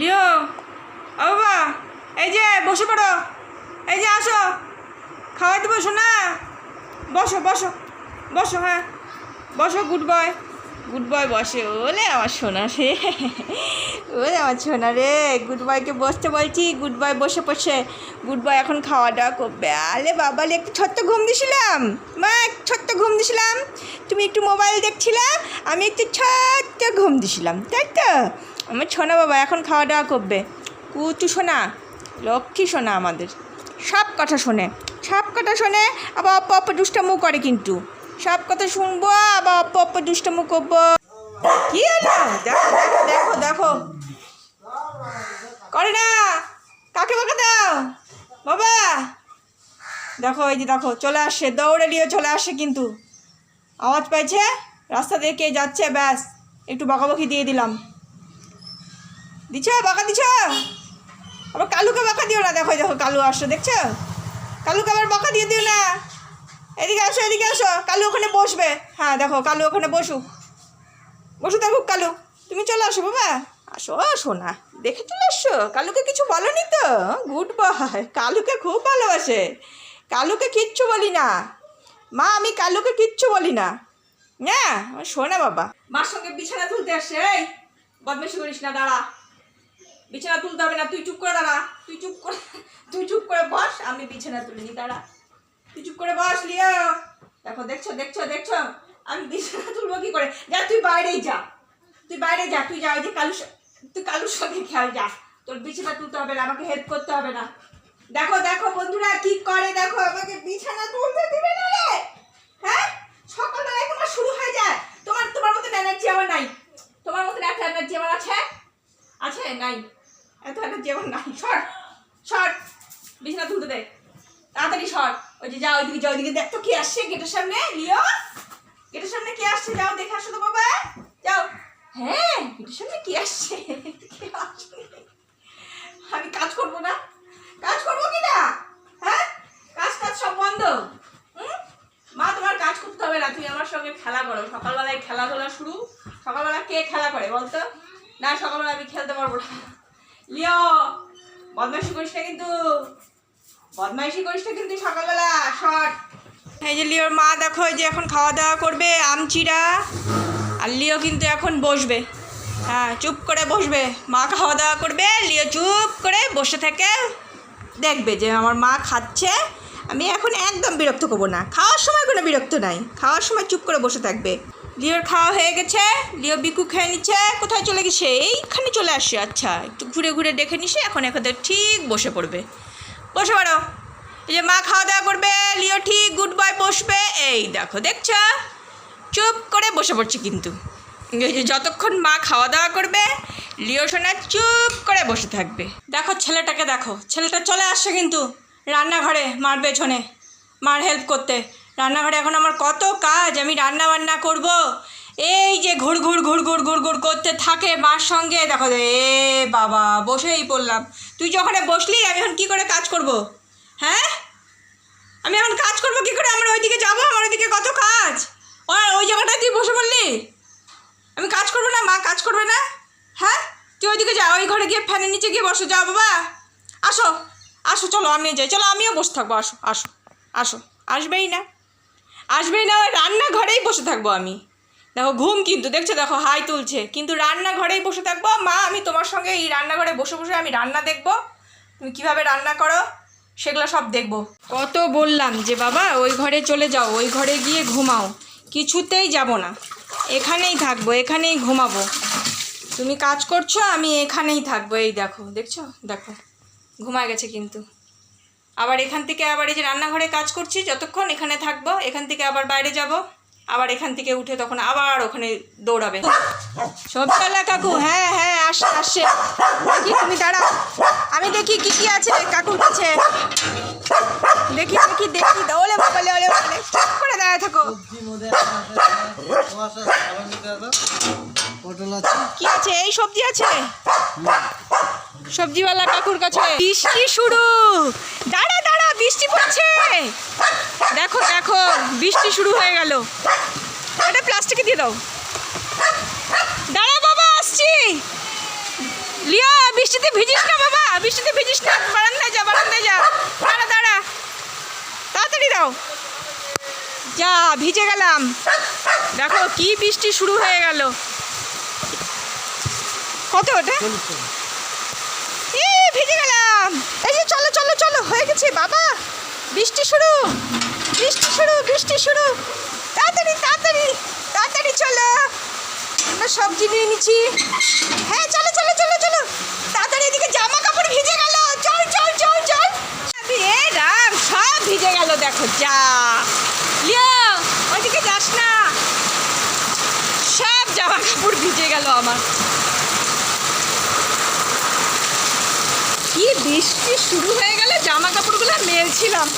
লিও, ও বাবা, এই যে বসে পড়ো। এই যে আসো। খাওয়াই দেবো শোনা বসো বসো বসো হ্যাঁ। বসো গুড বয় গুড বয় বসে। ওলে আমার সোনা রে। ওলে আমার সোনা রে। গুড বয়কে বসতে বলছি গুড বয় বসে বসে গুড বয় এখন খাওয়া দাওয়া করবে। আলে বাবালে একটু ছোট্ট ঘুম দিছিলাম। মা ছোট্ট ঘুম দিছিলাম। তুমি একটু মোবাইল দেখছিলা, আমি একটু ছোট্ট ঘুম দিছিলাম, তাই তো? আমার সোনা বাবা এখন খাওয়া দাওয়া করবে। কুচু সোনা, লক্ষ্মী সোনা আমাদের। সব কথা শোনে, সব কথা শোনে, আবার অপ্প অপ্প দুষ্টামু করে কিন্তু। সব কথা শুনব, আবার অপ্প অপ্প দুষ্টামু করব। কি হলো? দেখো দেখো দেখো করে না, কাকে বাঁকা দাও? বাবা। দেখো, এই যে দেখো, চলে আসছে, দৌড়ে নিয়ে চলে আসে কিন্তু। আওয়াজ পাইছে? রাস্তা দিয়ে কে যাচ্ছে? ব্যাস, একটু বকাবকি দিয়ে দিলাম। দিছ, বাঁকা দিছ? আবার কালুকে বাঁকা দিও না, দেখো দেখো কালু আসছো, দেখছ? কালুকে আবার বাঁকা দিয়ে দিও না। এদিকে আসো এদিকে আসো, কালু ওখানে বসবে। হ্যাঁ দেখো, কালু ওখানে বসুক। বসু থাকুক, কালু। তুমি চলে আসো, বাবা। আসো, সোনা, দেখে চলে আসছো কালুকে কিছু বলনি তো? গুড বয়, কালুকে খুব ভালোবাসে। কালুকে কিচ্ছু বলি না। মা, আমি কালুকে কিচ্ছু বলি না। হ্যাঁ শোনা বাবা। মার সঙ্গে বিছানা তুলতে আসছে, এই। বদমাশি করিস না, দাঁড়া। বিছানা তুলতে হবে না, তুই চুপ করে দাঁড়া। তুই চুপ করে, তুই চুপ করে বস, আমি বিছানা তুলে তুলিনি দাঁড়া। তুই চুপ করে বস, লিও। দেখো, দেখছ দেখছ দেখছ? আমি বিছানা তুলবো কি করে? যা, তুই বাইরেই যা। তুই বাইরে যা, তুই যা ওই যে কালুর তুই কালুর সঙ্গে খেয়াল যা। তোর বিছানা তুলতে হবে না, আমাকে হেল্প করতে হবে না। দেখো দেখো, বন্ধুরা কি করে? দেখো, আমাকে বিছানা তুলতে দিবে না রে। হ্যাঁ? সকালবেলায় তোমার শুরু হয়ে যায়। তোমার তোমার মতন এনার্জি আমার নাই। তোমার মতন একটা এনার্জি আমার আছে? আছে? নাই। এত এনার্জি আমার নাই শর্ট শর্ট, বিছানা তুলতে দে, তাড়াতাড়ি শর্ট, ওই যে যাও ওইদিকে যাও ওইদিকে, দেখ তো কি আসছে গেটের সামনে, লিও, গেটের সামনে কি আসছে, যাও দেখে আসো তো বাবা, যাও হ্যাঁ গেটের সামনে কি আসছে কি আসছে? আমি কাজ করব না, কাজ করব কি না হ্যাঁ কাজ কাজ সব বন্ধ? মা, তোমার কাজ করতে হবে না, তুমি আমার সঙ্গে খেলা করো, সকালবেলায় খেলাধুলা শুরু, সকালবেলা কে খেলা করে বলতো না, সকালবেলা আমি খেলতে পারব না লিও বদমাইশি করিস কিন্তু। বদমাইশি করিস কিন্তু সকালবেলা শর্ট এই যে লিওর মা, দেখো যে এখন খাওয়া দাওয়া করবে, আমচিরা। আর লিও কিন্তু এখন বসবে। হ্যাঁ চুপ করে বসবে। মা খাওয়া দাওয়া করবে, লিও চুপ করে বসে থেকে দেখবে যে আমার মা খাচ্ছে। আমি এখন একদম বিরক্ত করব না। খাওয়ার সময় কোনো বিরক্ত নাই। খাওয়ার সময় চুপ করে বসে থাকবে। লিওর খাওয়া হয়ে গেছে, লিও বিকু খেয়ে নিচ্ছে, কোথায় চলে গেছে? এইখানে চলে আসছে আচ্ছা একটু ঘুরে ঘুরে দেখে নিছে, এখন এখন ঠিক বসে পড়বে। বসে পারো এই যে মা খাওয়া দাওয়া করবে, লিও ঠিক গুড বাই বসবে, এই দেখো, দেখছ? চুপ করে বসে পড়ছে কিন্তু। যতক্ষণ মা খাওয়া দাওয়া করবে, লিও সোনা চুপ করে বসে থাকবে। দেখো ছেলেটাকে দেখো, ছেলেটা চলে আসছে কিন্তু রান্নাঘরে, মার পেছনে, মার হেল্প করতে। রান্নাঘরে এখন আমার কত কাজ, আমি রান্না বান্না করব। এই যে ঘুর ঘুর ঘুর ঘুর ঘুর ঘুর করতে থাকে মার সঙ্গে, দেখো এ বাবা, বসেই পড়লাম। তুই যখন বসলি, আমি এখন কি করে কাজ করব? হ্যাঁ? আমি এখন কাজ করব কি করে? আমার ওইদিকে যাব, আমার ওইদিকে কত কাজ? ওই ওই জায়গাটায় তুই বসে পড়লি? আমি কাজ করব না, মা কাজ করবে না? হ্যাঁ? তুই ওইদিকে যা, ওই ঘরে গিয়ে ফ্যানের নিচে গিয়ে বসো, যাও বাবা। আসো আসো, চলো আমি যাই, চলো, আমিও বসে থাকব, আসো আসো আসো, আসবেই না। আসবেই না রান্নাঘরেই বসে থাকব আমি। দেখো, ঘুম কিন্তু, দেখছ? দেখো, হাই তুলছে। কিন্তু রান্নাঘরেই বসে থাকব? মা, আমি তোমার সঙ্গে এই রান্নাঘরে বসে বসে আমি রান্না দেখব। তুমি কীভাবে রান্না করো, সেগুলো সব দেখব। কত বললাম যে, বাবা, ওই ঘরে চলে যাও, ওই ঘরে গিয়ে ঘুমাও। কিছুতেই যাব না। এখানেই থাকব, এখানেই ঘুমাবো। তুমি কাজ করছ, আমি এখানেই থাকব। এই দেখো, দেখছ? দেখো, ঘুমায় গেছে কিন্তু। আবার এখান থেকে আবার এই যে রান্নাঘরে কাজ করছি যতক্ষণ এখানে থাকব এখান থেকে আবার বাইরে যাব আবার এখান থেকে উঠে তখন আবার ওখানে দৌড়াবে। সববেলা কাকু হ্যাঁ হ্যাঁ আসে আসে। দেখি তুমি দাঁড়াও। আমি দেখি কি কি আছে কাকুর কাছে। দেখি দেখি দেখি। ওলে বাবালে ওলে বাবালে চুপ করে দাঁড়ায় থাকো। কি আছে এই সবজি আছে? সবজিওয়ালা কাকুর কাছে। বৃষ্টি শুরু। দাঁড়া দাঁড়া, বৃষ্টি পড়ছে। দেখো দেখো, বৃষ্টি শুরু হয়ে গেল। এটা প্লাস্টিকে দিয়ে দাও। দাঁড়া, বাবা, আসছি। লিয়া বৃষ্টিতে ভিজিস না, বাবা, বৃষ্টিতে ভিজিস না। বারান্দায় যা বারান্দায় যা। দাঁড়া দাঁড়া। তাড়াতাড়ি দাও। যা, ভিজে গেলাম। দেখো, কি বৃষ্টি শুরু হয়ে গেল। কত ওটা ভিজে গেলাম। এই যে চলো চলো চলো, হয়ে গেছে, বাবা। বৃষ্টি শুরু বৃষ্টি শুরু বৃষ্টি শুরু। তাড়াতাড়ি তাড়াতাড়ি তাড়াতাড়ি চলো। আমরা সবজি নিয়ে নিচ্ছি। হ্যাঁ চলো চলো চলো চলো। তাড়াতাড়ি এদিকে জামা কাপড় ভিজে গেল। চল চল চল চল। এ রাম, সব ভিজে গেল, দেখো, যা। লিও, ওইদিকে যাস না। সব জামা কাপড় ভিজে গেল আমার। বৃষ্টি শুরু হয়ে গেলে জামা কাপড়গুলো মেলছিলাম।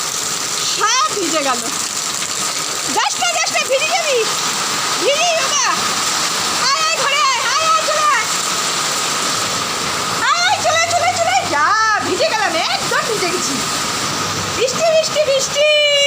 সব ভিজে গেল। যা, ভিজে গেলাম ভিজে গেছি। বৃষ্টি বৃষ্টি বৃষ্টি।